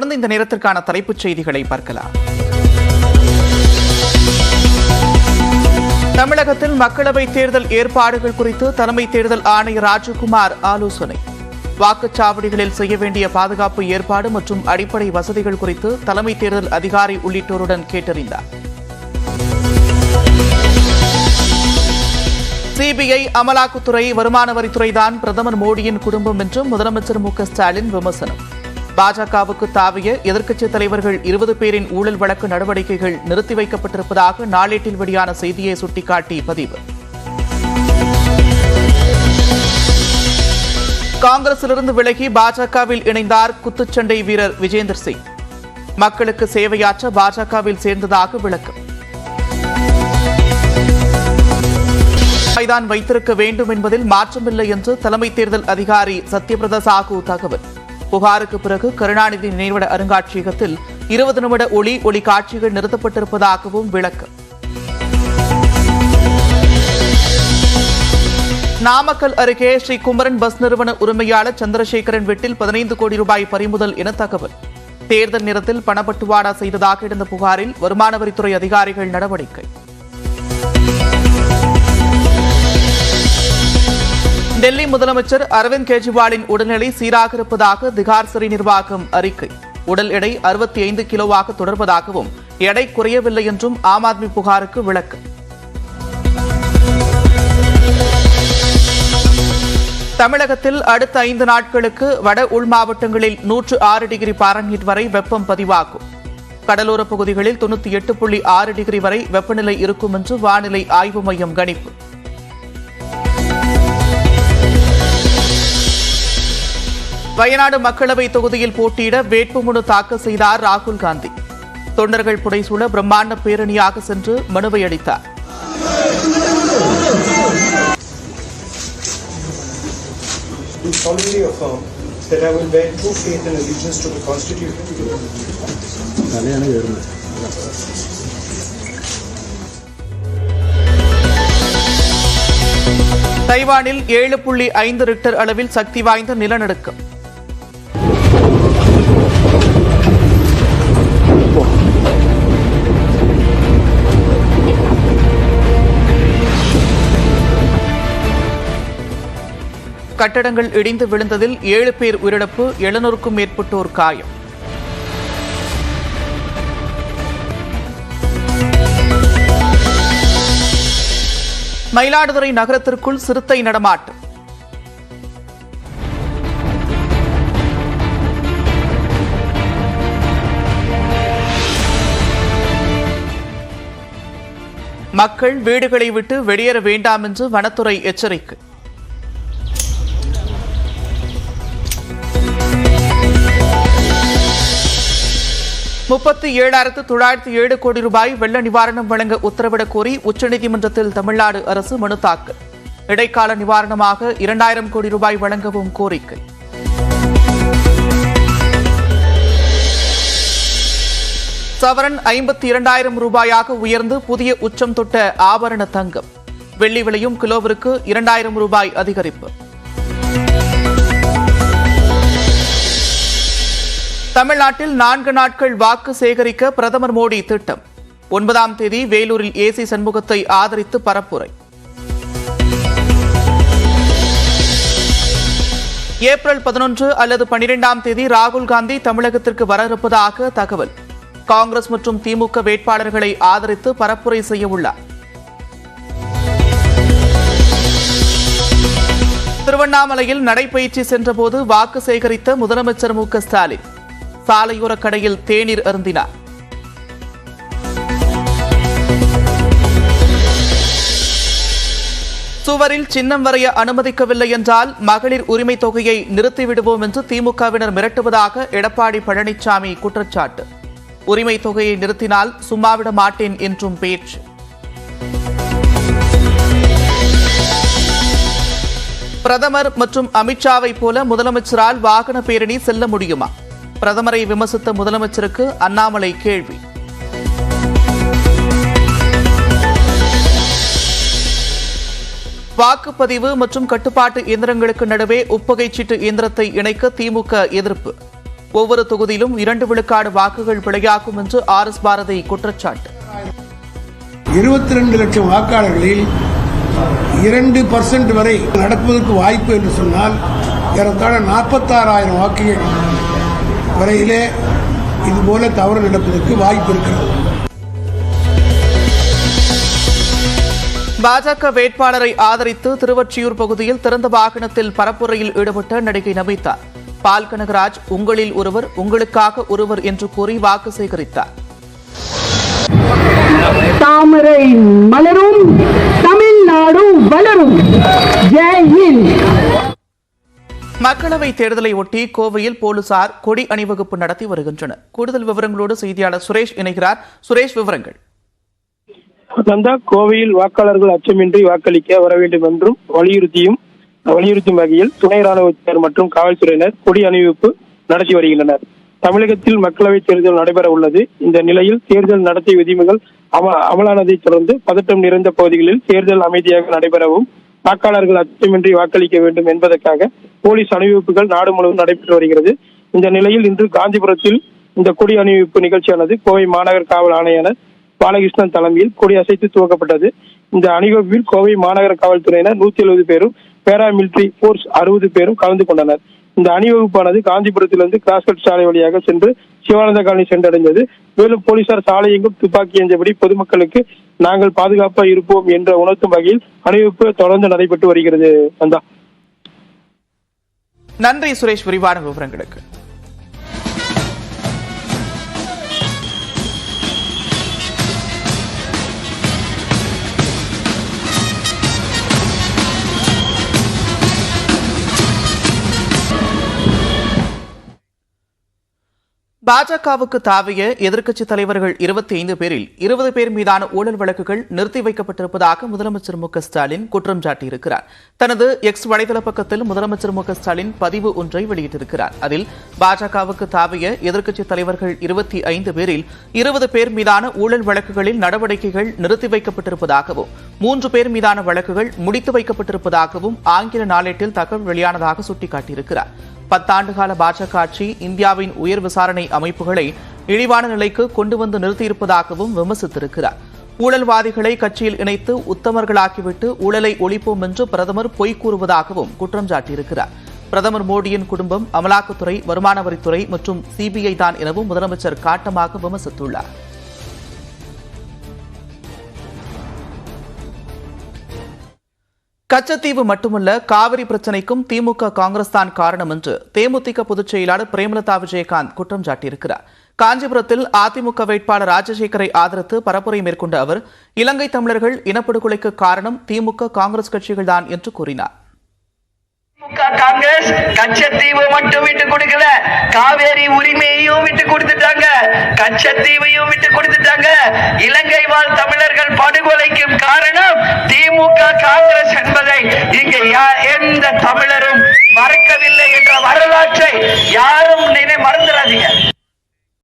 தொடர்ந்து இந்த நேரத்திற்கான தலைப்புச் செய்திகளை பார்க்கலாம். தமிழகத்தில் மக்களவைத் தேர்தல் ஏற்பாடுகள் குறித்து தலைமை தேர்தல் ஆணையர் ராஜகுமார் ஆலோசனை. வாக்குச்சாவடிகளில் செய்ய வேண்டிய பாதுகாப்பு ஏற்பாடு மற்றும் அடிப்படை வசதிகள் குறித்து தலைமை தேர்தல் அதிகாரி உள்ளிட்டோருடன் கேட்டறிந்தார். சிபிஐ அமலாக்கத்துறை வருமான வரித்துறை தான் பிரதமர் மோடியின் குடும்பம் என்றும் முதலமைச்சர் மு ஸ்டாலின் விமர்சனம். பாஜகவுக்கு தாவிய எதிர்க்கட்சித் தலைவர்கள் இருபது பேரின் ஊழல் வழக்கு நடவடிக்கைகள் நிறுத்தி வைக்கப்பட்டிருப்பதாக நாளேட்டில் வெளியான செய்தியை சுட்டிக்காட்டி பதிவு. காங்கிரசிலிருந்து விலகி பாஜகவில் இணைந்தார் குத்துச்சண்டை வீரர் விஜேந்தர் சிங். மக்களுக்கு சேவையாற்ற பாஜகவில் சேர்ந்ததாக விளக்கம். தான் வைத்திருக்க வேண்டும் என்பதில் மாற்றமில்லை என்று தலைமை தேர்தல் அதிகாரி சத்யபிரதா சாகு தகவல். புகாருக்கு பிறகு கருணாநிதி நினைவிட அருங்காட்சியகத்தில் இருபது நிமிட ஒளி ஒளி காட்சிகள் நிறுத்தப்பட்டிருப்பதாகவும் விளக்கம் நாமக்கல் அருகே ஸ்ரீ குமரன் பஸ் நிறுவன உரிமையாளர் சந்திரசேகரன் வீட்டில் பதினைந்து கோடி ரூபாய் பறிமுதல் என தகவல். தேர்தல் நேரத்தில் பணப்பட்டுவாடா செய்ததாக இருந்த புகாரில் வருமான வரித்துறை அதிகாரிகள் நடவடிக்கை. டெல்லி முதலமைச்சர் அரவிந்த் கெஜ்ரிவாலின் உடல்நிலை சீராக இருப்பதாக திகார் சிறை நிர்வாகம் அறிக்கை. உடல் எடை அறுபத்தி ஐந்து கிலோவாக தொடர்வதாகவும் எடை குறையவில்லை என்றும் ஆம் ஆத்மி புகாருக்கு விளக்கு. தமிழகத்தில் அடுத்த ஐந்து நாட்களுக்கு வட உள் மாவட்டங்களில் நூற்று ஆறு டிகிரி பாரன்ஹீட் வரை வெப்பம் பதிவாகும். கடலோர பகுதிகளில் தொண்ணூற்றி எட்டு புள்ளி ஆறு டிகிரி வரை வெப்பநிலை இருக்கும் என்று வானிலை ஆய்வு மையம் கணிப்பு. வயநாடு மக்களவை தொகுதியில் போட்டியிட வேட்புமனு தாக்கல் செய்தார் ராகுல் காந்தி. தொண்டர்கள் புடைசூழ பிரம்மாண்ட பேரணியாக சென்று மனுவை அளித்தார். தைவானில் ஏழு புள்ளி ஐந்து ரிக்டர் அளவில் சக்தி வாய்ந்த நிலநடுக்கம் கட்டடங்கள் இடிந்து விழுந்ததில் ஏழு பேர் உயிரிழப்பு எழுநூறுக்கும் மேற்பட்டோர் காயம். மயிலாடுதுறை நகரத்திற்குள் சிறுத்தை நடமாட்டம். மக்கள் வீடுகளை விட்டு வெளியேற வேண்டாம் என்று வனத்துறை எச்சரிக்கை. முப்பத்தி ஏழாயிரத்து தொள்ளாயிரத்து ஏழு கோடி ரூபாய் வெள்ள நிவாரணம் வழங்க உத்தரவிடக் கோரி உச்சநீதிமன்றத்தில் தமிழ்நாடு அரசு மனு தாக்கல் இடைக்கால நிவாரணமாக இரண்டாயிரம் கோடி ரூபாய் வழங்கவும் கோரிக்கை. சவரன் ஐம்பத்தி இரண்டாயிரம் ரூபாயாக உயர்ந்து புதிய உச்சம் தொட்ட ஆபரண தங்கம். வெள்ளி விலையும் கிலோவிற்கு இரண்டாயிரம் ரூபாய் அதிகரிப்பு. தமிழ்நாட்டில் நான்கு நாட்கள் வாக்கு சேகரிக்க பிரதமர் மோடி திட்டம். ஒன்பதாம் தேதி வேலூரில் ஏசி சண்முகத்தை ஆதரித்து பரப்புரை. ஏப்ரல் பதினொன்று அல்லது பனிரெண்டாம் தேதி ராகுல் காந்தி தமிழகத்திற்கு வர இருப்பதாக தகவல். காங்கிரஸ் மற்றும் திமுக வேட்பாளர்களை ஆதரித்து பரப்புரை செய்ய உள்ளார். திருவண்ணாமலையில் நடைபயிற்சி சென்றபோது வாக்கு சேகரித்த முதலமைச்சர் மு ஸ்டாலின். சாலையோர கடையில் தேநீர் அருந்தினார். சுவரில் சின்னம் வரைய அனுமதிக்கவில்லை என்றால் மகளிர் உரிமை தொகையை நிறுத்திவிடுவோம் என்று திமுகவினர் மிரட்டுவதாக எடப்பாடி பழனிசாமி குற்றச்சாட்டு. உரிமை தொகையை நிறுத்தினால் சும்மாவிட மாட்டேன் என்றும் பேச்சு. பிரதமர் மற்றும் அமித்ஷாவை போல முதலமைச்சரால் வாகன பேரணி செல்ல முடியுமா? பிரதமரை விமர்சித்த முதலமைச்சருக்கு அண்ணாமலை கேள்வி. வாக்குப்பதிவு மற்றும் கட்டுப்பாட்டு இயந்திரங்களுக்கு நடுவே உப்பகை சீட்டு இயந்திரத்தை இணைக்க திமுக எதிர்ப்பு. ஒவ்வொரு தொகுதியிலும் இரண்டு விழுக்காடு வாக்குகள் பிழையாகும் என்று ஆர் எஸ் பாரதி குற்றச்சாட்டு. இருபத்தி ரெண்டு லட்சம் வாக்காளர்களில் இரண்டு பர்சன்ட் வரை நடப்பதற்கு வாய்ப்பு என்று சொன்னால் ஏறத்தாழ நாற்பத்தாறாயிரம் வாக்குகள். வரையிலே இதுபோல தவறு நடப்பதற்கு வாய்ப்பு இருக்கிறது. பாஜக வேட்பாளரை ஆதரித்து திருவொற்றியூர் பகுதியில் திறந்த வாகனத்தில் பரப்புரையில் ஈடுபட்ட நடிகை நமிதா. பால் கனகராஜ் உங்களில் ஒருவர் உங்களுக்காக ஒருவர் என்று கூறி வாக்கு சேகரித்தார். தாமரை மக்களவை தேர்தலை ஒட்டி கோவையில் போலீசார் கொடி அணிவகுப்பு நடத்தி வருகின்றனர். கூடுதல் விவரங்களோடு செய்தியாளர் சுரேஷ் இணைகிறார். சுரேஷ் விவரங்கள். நந்தா கோவையில் வாக்காளர்கள் அச்சமின்றி வாக்களிக்க வர வேண்டும் என்றும் வலியுறுத்தியும் வலியுறுத்தும் வகையில் துணை ராணுவத்தினர் மற்றும் காவல்துறையினர் கொடி அணிவிப்பு நடத்தி வருகின்றனர். தமிழகத்தில் மக்களவைத் தேர்தல் நடைபெற உள்ளது. இந்த நிலையில் தேர்தல் நடத்தை விதிமுகள் அம அமலானதைத் தொடர்ந்து பதட்டம் நிறைந்த பகுதிகளில் தேர்தல் அமைதியாக நடைபெறவும் வாக்காளர்கள் அச்சமின்றி வாக்களிக்க வேண்டும் என்பதற்காக போலீஸ் அணிவிப்புகள் நாடு முழுவதும் நடைபெற்று வருகிறது. இந்த நிலையில் இன்று காஞ்சிபுரத்தில் இந்த கொடி அணிவிப்பு நிகழ்ச்சியானது கோவை மாநகர் காவல் ஆணையாளர் பாலகிருஷ்ணன் தலைமையில் கொடி அசைத்து துவக்கப்பட்டது. இந்த அணிவகுப்பில் கோவை மாநகர காவல்துறையினர் நூத்தி எழுபது பேரும் பேராமிலிட்டரி போர்ஸ் அறுபது பேரும் கலந்து கொண்டனர். இந்த அணிவகுப்பானது காஞ்சிபுரத்திலிருந்து கிராஸ்கட் சாலை வழியாக சென்று சிவானந்த காலனி சென்றடைந்தது. மேலும் போலீசார் சாலை எங்கும் துப்பாக்கி ஏந்தியபடி பொதுமக்களுக்கு நாங்கள் பாதுகாப்பா இருப்போம் என்ற உணர்த்தும் வகையில் அணிவகுப்பு தொடர்ந்து நடைபெற்று வருகிறது. அந்த நன்றி சுரேஷ் விரிவான விவரங்களுக்கு. பாஜகவுக்கு தாவிய எதிர்க்கட்சித் தலைவர்கள் இருபத்தி ஐந்து பேரில் இருபது பேர் மீதான ஊழல் வழக்குகள் நிறுத்தி வைக்கப்பட்டிருப்பதாக முதலமைச்சர் மு ஸ்டாலின் குற்றம் சாட்டியிருக்கிறார். தனது எக்ஸ் வலைதள பக்கத்தில் முதலமைச்சர் மு ஸ்டாலின் பதிவு ஒன்றை வெளியிட்டிருக்கிறார். அதில் பாஜகவுக்கு தாவிய எதிர்க்கட்சித் தலைவர்கள் இருபத்தி ஐந்து பேரில் இருபது பேர் மீதான ஊழல் வழக்குகளில் நடவடிக்கைகள் நிறுத்தி வைக்கப்பட்டிருப்பதாகவும் மூன்று பேர் மீதான வழக்குகள் முடித்து வைக்கப்பட்டிருப்பதாகவும் ஆங்கில நாளேட்டில் தகவல் வெளியானதாக சுட்டிக்காட்டியிருக்கிறார். பத்தாண்டு கால பாஜக ஆட்சி இந்தியாவின் உயர் விசாரணை அமைப்புகளை இழிவான நிலைக்கு கொண்டு வந்து நிறுத்தியிருப்பதாகவும் விமர்சித்திருக்கிறார். ஊழல்வாதிகளை கட்சியில் இணைத்து உத்தமர்களாக்கிவிட்டு ஊழலை ஒழிப்போம் என்று பிரதமர் பொய் கூறுவதாகவும் குற்றம் சாட்டியிருக்கிறார். பிரதமர் மோடியின் குடும்பம் அமலாக்கத்துறை வருமான வரித்துறை மற்றும் சிபிஐ தான் எனவும் முதலமைச்சர் காட்டமாக விமர்சித்துள்ளார். கச்சத்தீவு மட்டுமல்ல காவிரி பிரச்சனைக்கும் திமுக காங்கிரஸ் தான் காரணம் என்று தேமுதிக பொதுச் செயலாளர் பிரேமலதா விஜயகாந்த் குற்றம் சாட்டியிருக்கிறார். காஞ்சிபுரத்தில் அதிமுக வேட்பாளர் ராஜசேகரை ஆதரித்து பரப்புரை மேற்கொண்ட அவர் இலங்கை தமிழர்கள் இனப்படுகொலைக்கு காரணம் திமுக காங்கிரஸ் கட்சிகள்தான் என்று கூறினார். காங்கிரஸ் கச்சத்தீவு மட்டும் விட்டு கொடுக்கல காவேரி உரிமையையும் விட்டு கொடுத்துட்டாங்க. கச்சத்தீவையும் விட்டு கொடுத்துட்டாங்க. இலங்கை வாழ் தமிழர்கள் படுகொலைக்கும் காரணம் திமுக காங்கிரஸ் என்பதை இங்க யா- எந்த தமிழரும் மறக்கவில்லை என்ற வரலாற்றை யாரும் நினை மறந்துடாதீங்க.